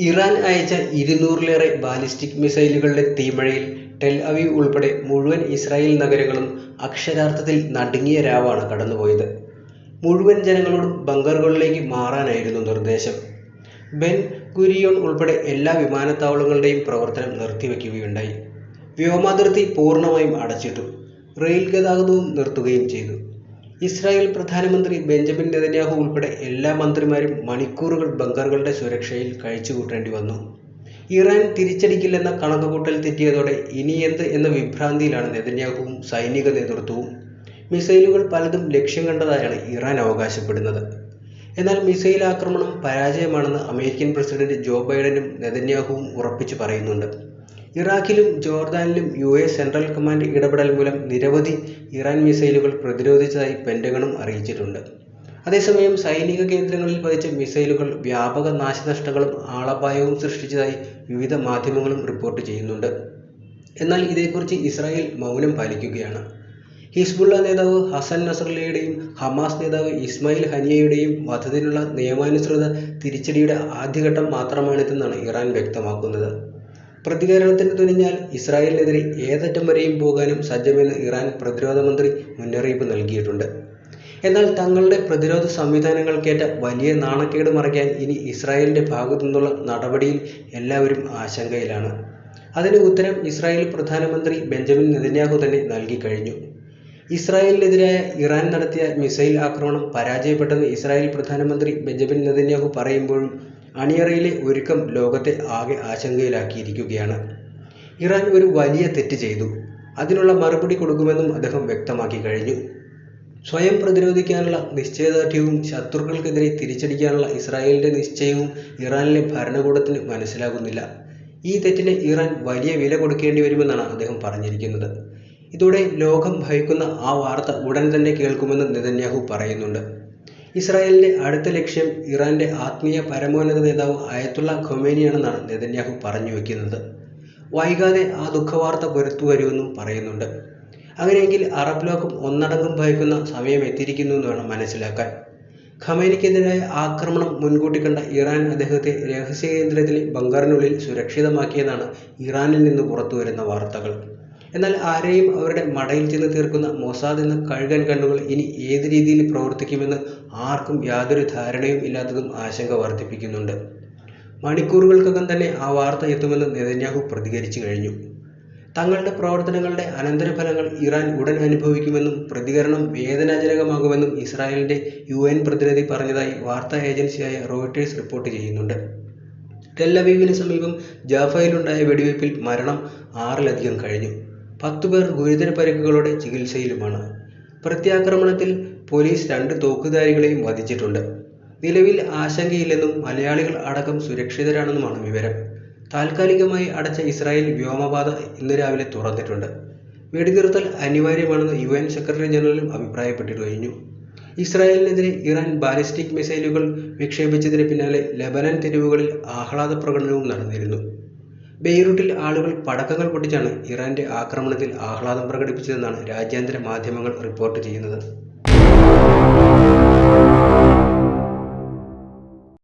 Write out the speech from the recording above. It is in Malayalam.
ഇറാൻ അയച്ച ഇരുന്നൂറിലേറെ ബാലിസ്റ്റിക് മിസൈലുകളുടെ തീമഴയിൽ ടെൽ അവീവ് ഉൾപ്പെടെ മുഴുവൻ ഇസ്രായേൽ നഗരങ്ങളും അക്ഷരാർത്ഥത്തിൽ നടുങ്ങിയ രാവാണ് കടന്നുപോയത്. മുഴുവൻ ജനങ്ങളോടും ബങ്കറുകളിലേക്ക് മാറാനായിരുന്നു നിർദ്ദേശം. ബെൻ ഗുരിയോൺ ഉൾപ്പെടെ എല്ലാ വിമാനത്താവളങ്ങളുടെയും പ്രവർത്തനം നിർത്തിവെക്കുകയുണ്ടായി. വ്യോമാതിർത്തി പൂർണമായും അടച്ചിട്ടു. റെയിൽ ഗതാഗതവും നിർത്തുകയും ചെയ്തു. ഇസ്രായേൽ പ്രധാനമന്ത്രി ബെഞ്ചമിൻ നെതന്യാഹു ഉൾപ്പെടെ എല്ലാ മന്ത്രിമാരും മണിക്കൂറുകൾ ബങ്കറുകളുടെ സുരക്ഷയിൽ കഴിച്ചുകൂട്ടേണ്ടി വന്നു. ഇറാൻ തിരിച്ചടിക്കില്ലെന്ന കണക്കുകൂട്ടൽ തെറ്റിയതോടെ ഇനി എന്ത് എന്ന വിഭ്രാന്തിയിലാണ് നെതന്യാഹുവും സൈനിക നേതൃത്വവും. മിസൈലുകൾ പലതും ലക്ഷ്യം കണ്ടതായാണ് ഇറാൻ അവകാശപ്പെടുന്നത്. എന്നാൽ മിസൈൽ ആക്രമണം പരാജയമാണെന്ന് അമേരിക്കൻ പ്രസിഡന്റ് ജോ ബൈഡനും നെതന്യാഹുവും ഉറപ്പിച്ചു പറയുന്നുണ്ട്. ഇറാഖിലും ജോർദാനിലും യു യുഎസ് സെൻട്രൽ കമാൻഡ് ഇടപെടൽ മൂലം നിരവധി ഇറാൻ മിസൈലുകൾ പ്രതിരോധിച്ചതായി പെന്റഗണും അറിയിച്ചിട്ടുണ്ട്. അതേസമയം സൈനിക കേന്ദ്രങ്ങളിൽ പതിച്ച മിസൈലുകൾ വ്യാപക നാശനഷ്ടങ്ങളും ആളപായവും സൃഷ്ടിച്ചതായി വിവിധ മാധ്യമങ്ങളും റിപ്പോർട്ട് ചെയ്യുന്നുണ്ട്. എന്നാൽ ഇതേക്കുറിച്ച് ഇസ്രായേൽ മൗനം പാലിക്കുകയാണ്. ഹിസ്ബുള്ള നേതാവ് ഹസൻ നസ്രള്ളയുടെയും ഹമാസ് നേതാവ് ഇസ്മായിൽ ഹനിയയുടെയും വധത്തിനുള്ള നിയമാനുസൃത തിരിച്ചടിയുടെ ആദ്യഘട്ടം മാത്രമാണിതെന്നാണ് ഇറാൻ വ്യക്തമാക്കുന്നത്. പ്രതികരണത്തിന് തുനിഞ്ഞാൽ ഇസ്രായേലിനെതിരെ ഏതറ്റം വരെയും പോകാനും സജ്ജമെന്ന് ഇറാൻ പ്രതിരോധ മന്ത്രി മുന്നറിയിപ്പ് നൽകിയിട്ടുണ്ട്. എന്നാൽ തങ്ങളുടെ പ്രതിരോധ സംവിധാനങ്ങൾക്കേറ്റ വലിയ നാണക്കേട് മറയ്ക്കാൻ ഇനി ഇസ്രായേലിന്റെ ഭാഗത്തുനിന്നുള്ള നടപടിയിൽ എല്ലാവരും ആശങ്കയിലാണ്. അതിന് ഉത്തരം ഇസ്രായേൽ പ്രധാനമന്ത്രി ബെഞ്ചമിൻ നെതന്യാഹു തന്നെ നൽകിക്കഴിഞ്ഞു. ഇസ്രായേലിനെതിരായ ഇറാൻ നടത്തിയ മിസൈൽ ആക്രമണം പരാജയപ്പെട്ടെന്ന് ഇസ്രായേൽ പ്രധാനമന്ത്രി ബെഞ്ചമിൻ നെതന്യാഹു പറയുമ്പോഴും അണിയറയിലെ ഒരുക്കം ലോകത്തെ ആകെ ആശങ്കയിലാക്കിയിരിക്കുകയാണ്. ഇറാൻ ഒരു വലിയ തെറ്റ് ചെയ്തു. അതിനുള്ള മറുപടി കൊടുക്കുമെന്നും അദ്ദേഹം വ്യക്തമാക്കി കഴിഞ്ഞു. സ്വയം പ്രതിരോധിക്കാനുള്ള നിശ്ചയദാർഢ്യവും ശത്രുക്കൾക്കെതിരെ തിരിച്ചടിക്കാനുള്ള ഇസ്രായേലിന്റെ നിശ്ചയവും ഇറാനിലെ ഭരണകൂടത്തിന് മനസ്സിലാകുന്നില്ല. ഈ തെറ്റിന് ഇറാൻ വലിയ വില കൊടുക്കേണ്ടി വരുമെന്നാണ് അദ്ദേഹം പറഞ്ഞിരിക്കുന്നത്. ഇതോടെ ലോകം ഭയക്കുന്ന ആ വാർത്ത ഉടൻ തന്നെ കേൾക്കുമെന്ന് നെതന്യാഹു പറയുന്നുണ്ട്. ഇസ്രായേലിന്റെ അടുത്ത ലക്ഷ്യം ഇറാന്റെ ആത്മീയ പരമോന്നത നേതാവ് അയത്തുള്ള ഖൊമേനിയാണെന്നാണ് നെതന്യാഹു പറഞ്ഞു വയ്ക്കുന്നത് വൈകാതെ ആ ദുഃഖവാർത്ത പുറത്തുവരുമെന്നും പറയുന്നുണ്ട്. അങ്ങനെയെങ്കിൽ അറബ് ലോകം ഒന്നടങ്കം ഭയക്കുന്ന സമയം എത്തിയിരിക്കുന്നു എന്ന് വേണം മനസ്സിലാക്കാൻ. ഖമേനിക്കെതിരായ ആക്രമണം മുൻകൂട്ടി കണ്ട ഇറാൻ അദ്ദേഹത്തെ രഹസ്യ കേന്ദ്രത്തിൽ ബങ്കറിനുള്ളിൽ സുരക്ഷിതമാക്കിയെന്നാണ് ഇറാനിൽ നിന്ന് പുറത്തുവരുന്ന വാർത്തകൾ. എന്നാൽ ആരെയും അവരുടെ മടയിൽ ചെന്ന് തീർക്കുന്ന മൊസാദ് എന്ന കഴുകൻ കണ്ണുകൾ ഇനി ഏത് രീതിയിൽ പ്രവർത്തിക്കുമെന്ന് ആർക്കും യാതൊരു ധാരണയും ഇല്ലാത്തതും ആശങ്ക വർദ്ധിപ്പിക്കുന്നുണ്ട് മണിക്കൂറുകൾക്കകം തന്നെ ആ വാർത്ത എത്തുമെന്ന് നെതന്യാഹു പ്രതികരിച്ചു കഴിഞ്ഞു. തങ്ങളുടെ പ്രവർത്തനങ്ങളുടെ അനന്തരഫലങ്ങൾ ഇറാൻ ഉടൻ അനുഭവിക്കുമെന്നും പ്രതികരണം വേദനാജനകമാകുമെന്നും ഇസ്രായേലിന്റെ യു എൻ പ്രതിനിധി പറഞ്ഞതായി വാർത്താ ഏജൻസിയായ റോയിട്ടേഴ്സ് റിപ്പോർട്ട് ചെയ്യുന്നുണ്ട്. ടെല്ലവീവിന് സമീപം ജാഫയിലുണ്ടായ വെടിവെയ്പിൽ മരണം ആറിലധികം കഴിഞ്ഞു. പത്തുപേർ ഗുരുതര പരിക്കുകളോടെ ചികിത്സയിലുമാണ്. പ്രത്യാക്രമണത്തിൽ പോലീസ് രണ്ട് തോക്കുധാരികളെയും വധിച്ചിട്ടുണ്ട്. നിലവിൽ ആശങ്കയില്ലെന്നും മലയാളികൾ അടക്കം സുരക്ഷിതരാണെന്നുമാണ് വിവരം. താൽക്കാലികമായി അടച്ച ഇസ്രായേൽ വ്യോമപാത ഇന്ന് രാവിലെ തുറന്നിട്ടുണ്ട്. വെടിനിർത്തൽ അനിവാര്യമാണെന്ന് യു എൻ സെക്രട്ടറി ജനറലും അഭിപ്രായപ്പെട്ടു കഴിഞ്ഞു. ഇസ്രായേലിനെതിരെ ഇറാൻ ബാലിസ്റ്റിക് മിസൈലുകൾ വിക്ഷേപിച്ചതിന് പിന്നാലെ ലെബനൻ തെരുവുകളിൽ ആഹ്ലാദ പ്രകടനവും നടന്നിരുന്നു. ബെയ്റൂട്ടിൽ ആളുകൾ പടക്കങ്ങൾ പൊട്ടിച്ചാണ് ഇറാന്റെ ആക്രമണത്തിൽ ആഹ്ലാദം പ്രകടിപ്പിച്ചതെന്നാണ് രാജ്യാന്തര മാധ്യമങ്ങൾ റിപ്പോർട്ട് ചെയ്യുന്നത്.